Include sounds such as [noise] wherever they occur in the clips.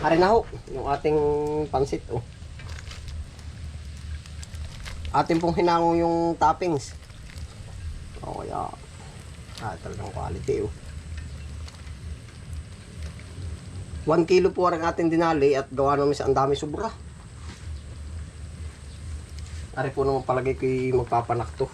Ari na ho, yung ating pansit oh. Atin pong hinango yung toppings. Oh, kaya ah, talagang quality oh. 1 kilo po ang ating dinali at gawa namin sa ang dami sobra. Ari po naman palagay ko yung magpapanak to.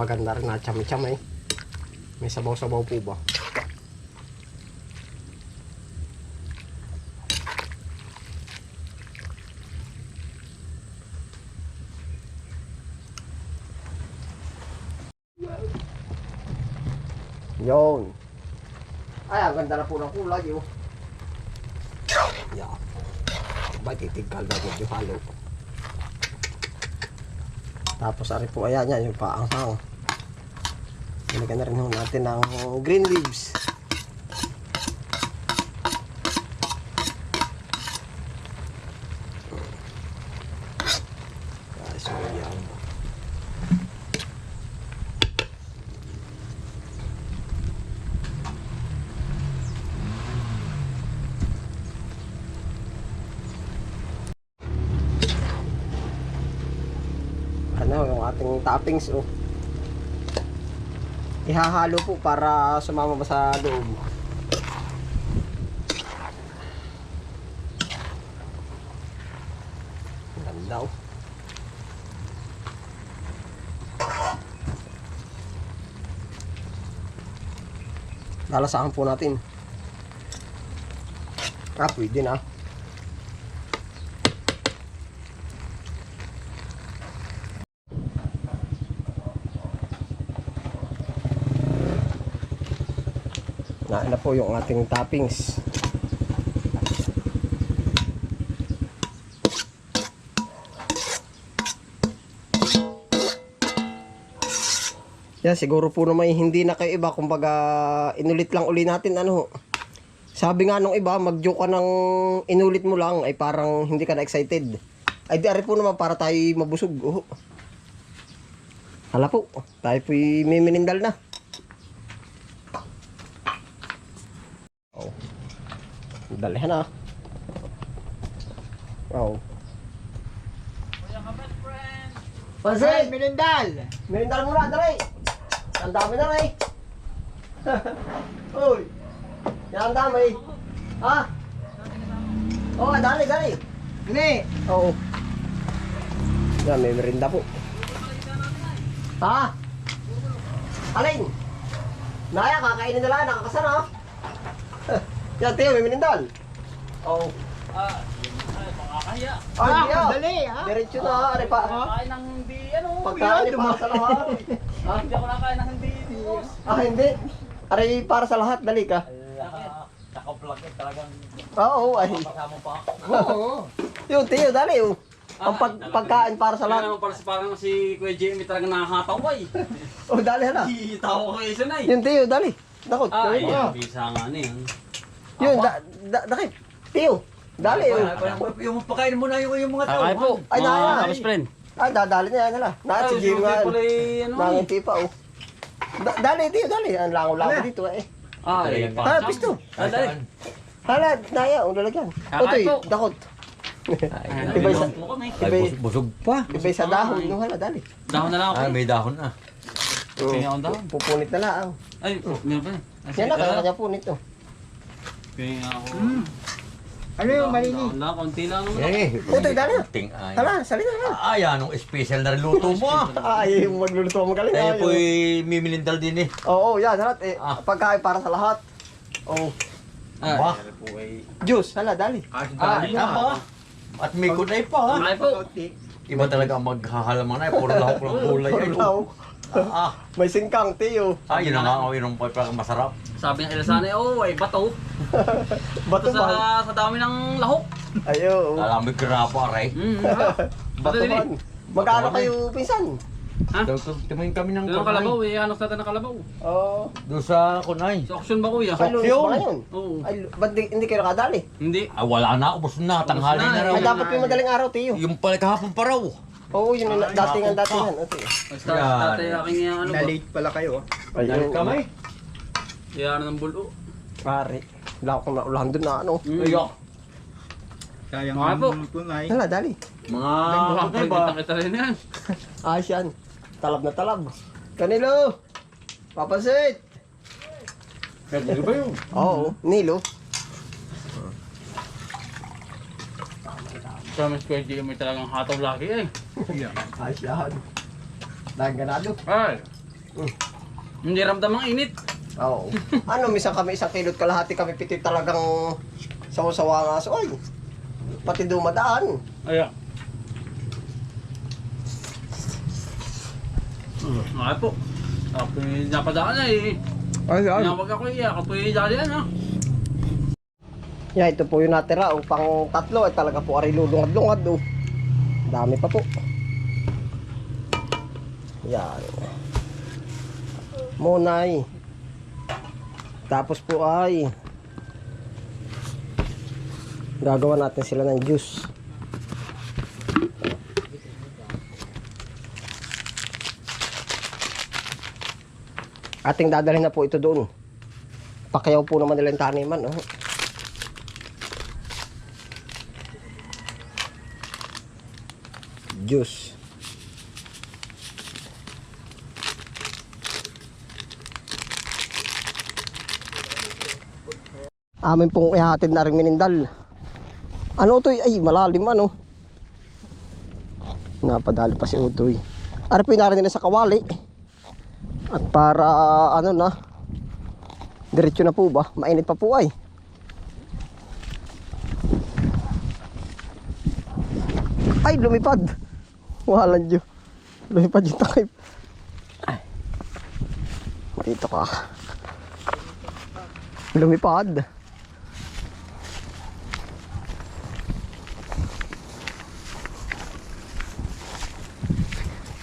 Maganda rin na chami-cham eh. May sabaw-sabaw po ba? Yon. Ay, ang ganda na po ng kulay oh. Yeah. Ba, titigkal na medyo halo. Tapos ari po ayan yan, yung paanghang. Nilagyan na rin natin ng green leaves. Ano yung ating toppings oh. Ihahalo po para sumama ba sa loob. Ganda oh. Lalasahan po natin. Ah, pwede na. Na na po yung ating toppings. Yan, siguro po naman hindi na kayo iba. Kumbaga, inulit lang uli natin ano. Sabi nga nung iba, mag-joke ka ng inulit mo lang ay parang hindi ka na excited. Ay di po naman para tayo mabusog. Oh. Hala po, tayo po may na. Dalihan na. Oh. Pansin! Minindal! Merindal muna, dali! Ang dami na rin. [laughs] Uy! Yan ang dami. Ha? Oo, oh, dali, dali. Ini! Oo. Yan, may merinda po. Ha? Alin? Naya, kakainin nila, nakakasan ha? Yan, Teo, may merindal. Oo. Ah, ay, makakaya. Ay, Ah, ah. dali, ha? Diretso na, ari pa. Kain ng hindi, ano? Pagkain eh, para sa lahat. [laughs] Ah, hindi ako nakain ng hindi, boss. Ah, hindi. Ari para sa lahat, dali ka. Ay, ah, naka-vlog eh, talagang Oo, ay. kasama pa. Oo. Yun, Teo, dali oh. Ang pag pagkain para sa Kaya lahat. naman para si parang si Kuya Jimmy talagang nakakataway. [laughs] Oh, dali hala. Itawa ko kayo isa na eh. Yun, Teo, dali. Dakot, Ah, ayun, bisa nga na yan. Yun, da, da, dakit. Teo, dali oh. Yung pakain mo na yung, yung mga Kakay po. Ay, naya. Best friend. Ah, dadali na yan hala. Nakit si Jim nga. pala eh, ano eh. Nangiti pa oh. Da, dali, Teo, dali. Ang langaw-langaw dito eh. Ah, eh, Hala, pisto. Ah, dali. Hala, naya, oh, lalagyan. Otoy, po. dakot. Ay, Iba isa-. Iba, busog pa. iba sa dahon. No, hala, dali. Dahon na lang ako. Ah, may dahon na. Oh. Pupunit na lang. Ay, meron pa Yan na, sige, kanya punit oh. Tingnan ako. Ano yung malini? Lang, konti lang naman. Eh, Utoy, dali na. ting ay. Hala, salita na. Ay, anong special na luto mo ah. Ay, yung magluluto mo galing. Eh, Ay, oh. po'y mimilindal din eh. Oo, yan, lahat. Eh, Ah. Pagkain para sa lahat. Oh, Ah, Ba? juice, hala, dali. Ah, Tama. At may kunay pa ha. Ay po. Iba talaga ang maghahalaman na eh. Puro lahok ng gulay. Ay, Purlaw. Ah, May singkang, Teo. ah, yun na nga. Oh, yun ang pa- masarap. Sabi ng Elasane, oh, ay bato. [laughs] Bato Bato man. sa, sa dami ng lahok. Ayo. Alam mo, grapa aray. Mm, [laughs] ah. Bato eh. man. Magkano man kayo, pinsan? Ha? Tumingin kami ng Doon ang kalabaw eh. Anak ng kalabaw. Oo. Doon sa kunay. Sa auction ba kuya? Yun. pa ngayon. Oo. Ay, ba't di, hindi kayo nakadali? Hindi. Ah, wala na, ubos na, tanghali na, na raw. Ay, dapat yung madaling araw, Tiyo. Yung pala kahapon pa raw. Oo, yun yung datingan, datingan. O, Tiyo. Basta Yan. tatay aking yung ano ba? Na-late pala kayo. Ay, Dahil yung- kami. Yan ng bulo. Pare. Wala akong naulan doon na ano. Mm. Ayo. Sayang Mga po. ang tunay. Hala, dali. Mga Baka kunay ba? kita kita rin yan. [laughs] Ayos yan. Talab na talab. Kanilo! Papasit! Pwede ba yun? Oo, Nilo. Promise ko hindi may talagang hataw laki eh. Ayos yan. Dahil ganado. Ay. Hindi ramdam ang init. Oo. ano, minsan kami isang kilot kalahati kami piti talagang sawa-sawa nga. So, ay, pati dumadaan. Ayan. Okay po. Ako yung napadaan na eh. Ay, Tinawag ako eh. Ako yung dalian ha. Yeah, ito po yung natira. O, pang tatlo, ay talaga po ari lulungad-lungad. Oh. Dami pa po. Yan. Munay. Tapos po ay gagawa natin sila ng juice. Ating dadalhin na po ito doon. Pakiyaw po naman nila yung taniman. Oh. Juice. Amin pong ihatid na rin minindal. Ano to? Ay, malalim ano. Napadali pa si Utoy. Ano po narin nila sa kawali. At para ano na. Diretso na po ba? Mainit pa po ay. Ay, lumipad. Walang Diyo. Lumipad yung takip. Ay. Dito ka. Lumipad.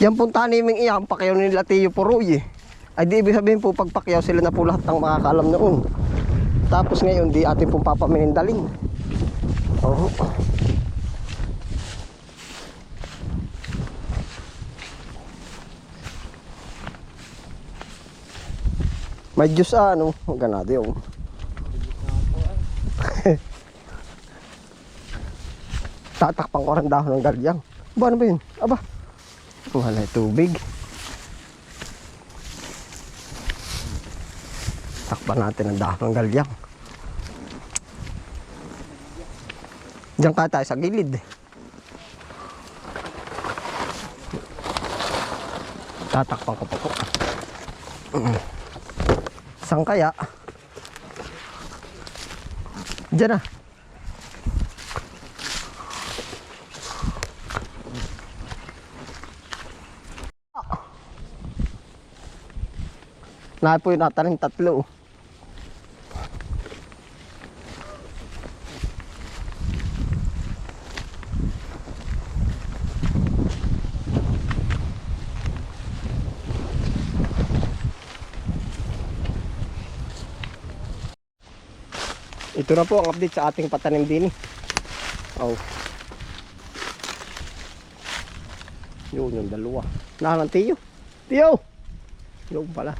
Yan pong taniming iyan, pakyaw nila Tiyo Puroy eh. Ay di ibig sabihin po pagpakyaw sila na po lahat ng makakaalam noon. Tapos ngayon di atin pong papaminindalin. Oo. May juice ah, ano, ganado yun. [laughs] Tatakpan ko rin dahon ng galyang. Ba, ano ba yun? Aba, wala tubig. Takpan natin ang dahon ng galyang. Diyan ka tayo sa gilid. Tatakpan ko pa po. Mm. Saan kaya? Diyan na. Na po yung natanim tatlo. Ito na po ang update sa ating patanim din. Oh. Yun yung dalawa. Nalang tiyo. Tiyo! Yun pala.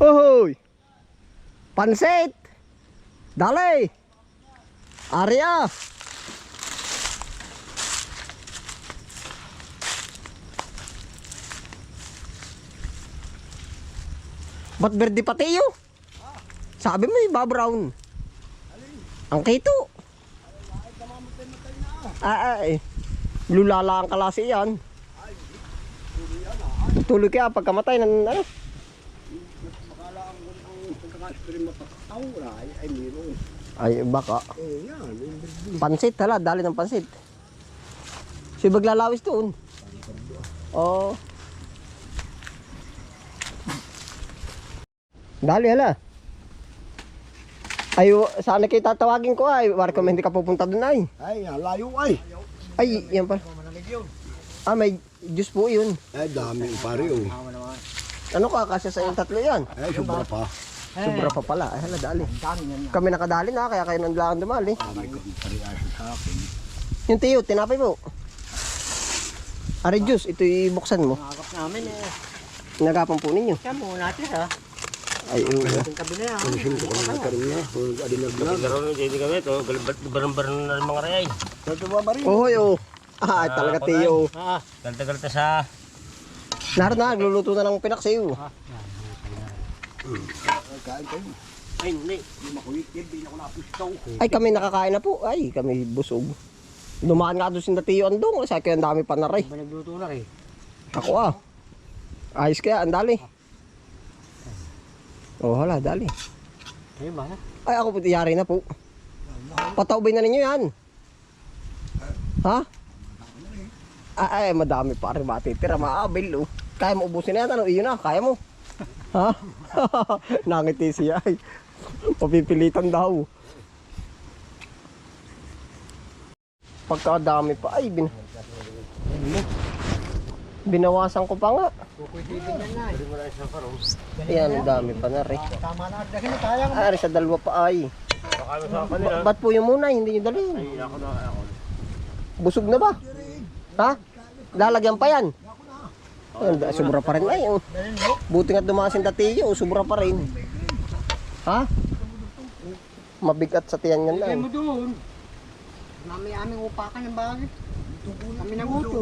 Hoy! Pansit! Dali! Arya! Ba't berde pa tiyo? Sabi mo iba brown. Ang kito. Ah, ay. Lulala ang kalasi yan. Tuloy kaya pagkamatay ng ano? Ay, baka. Pansit, hala, dali ng pansit. Si baglalawis doon. Oo. Dali, hala. Ay, sana kayo tatawagin ko ay. Wari kami hindi ka pupunta doon ay. Ay, layo ay. Ay, yan pa. Ah, may juice po yun. Ay, dami pare oh. Ano ka, kasya sa yung tatlo yan? Ay, sobra pa. Sobra pa pala. Ay, hala, dali. Kami nakadali na, kaya kayo nandilakan dumali. Yung tiyo, tinapay po. Ari juice, ito ibuksan mo. Nakakap namin eh. Nagapan po ninyo. Kaya muna natin ha. Ay, oo. Yung tabi na yan. Kulisin ko kung nagkaroon na. Kung. Laro na hindi kami to, barang-barang na mga rayay. Ito ba bari? Ohoy, oh. Ah, talaga tiyo. Ah, Galta-galta sa Naroon na, nagluluto na ng pinaksayo. Kain kayo. ay hindi. Ay, kami nakakain na po. Ay, kami busog. Dumaan nga doon si Tiyo Andong. Sa akin, ang dami pa na rin. ba nagluto na rin? Ako ah. Ayos kaya, ang dali. Oh, hala, dali. Ayun ba? Ay, ako po, yari na po. Pataubay na ninyo yan. Ha? Ay, ay, madami pa rin matitira. Maabil, oh. Kaya mo ubusin na yan, ano? Iyon na, kaya mo. Ha? [laughs] Nangiti siya, ay. Papipilitan daw. Pagkadami pa, ay, bin... Binawasan ko pa nga. Ayan, ang dami pa na rin. Tama na. Dahil na kaya Ah, Ari sa dalawa pa ay. Baka sa kanila. Ba- ba't po yung muna, hindi nyo dalhin? Ay, ako na ako. Busog na ba? Ha? Lalagyan pa yan? Ay, da- sobra pa rin ay. oh. Buti nga dumasin dati yun, sobra pa rin. Ha? Mabigat sa tiyan yan Lagay lang. mo doon. Mami aming upakan ng bagay. Kami nang uto.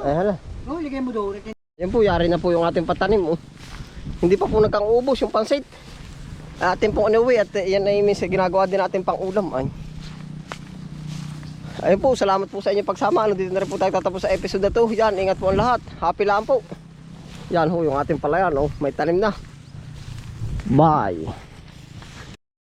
Ay hala. No, ligay mo doon. Yan po, yari na po yung ating patanim. Oh. Hindi pa po nagkang-ubos yung pansit. Atin pong inuwi at eh, yan ay minsan ginagawa din natin pang ulam. Ay. Ayun po, salamat po sa inyong pagsama. Ano, dito na rin po tayo tatapos sa episode na to. Yan, ingat po ang lahat. Happy lang po. Yan ho, yung ating palayan. Oh, may tanim na. Bye.